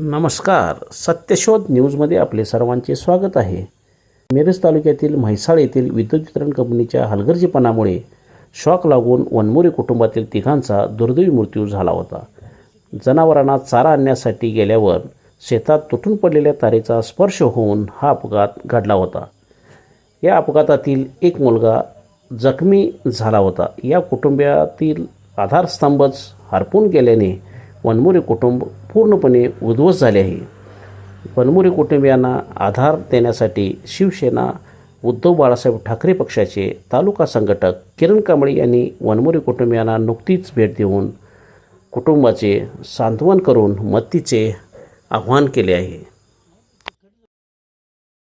नमस्कार. सत्यशोध न्यूजमध्ये आपले सर्वांचे स्वागत आहे. मिरज तालुक्यातील म्हैसाळ येथील विद्युत वितरण कंपनीच्या हलगर्जीपणामुळे शॉक लागून वनमोरी कुटुंबातील तिघांचा दुर्दैवी मृत्यू झाला होता. जनावरांना चारा आणण्यासाठी गेल्यावर शेतात तुटून पडलेल्या तारेचा स्पर्श होऊन हा अपघात घडला होता. या अपघातातील एक मुलगा जखमी झाला होता. या कुटुंबातील आधारस्तंभच हरपून गेल्याने वनमोरे कुटुंब पूर्णपणे उद्ध्वस्त झाले आहे. वनमोरे कुटुंबियांना आधार देण्यासाठी शिवसेना उद्धव बाळासाहेब ठाकरे पक्षाचे तालुका संघटक किरण कांबळे यांनी वनमोरे कुटुंबियांना नुकतीच भेट देऊन कुटुंबाचे सांत्वन करून मदतीचे आव्हान केले आहे.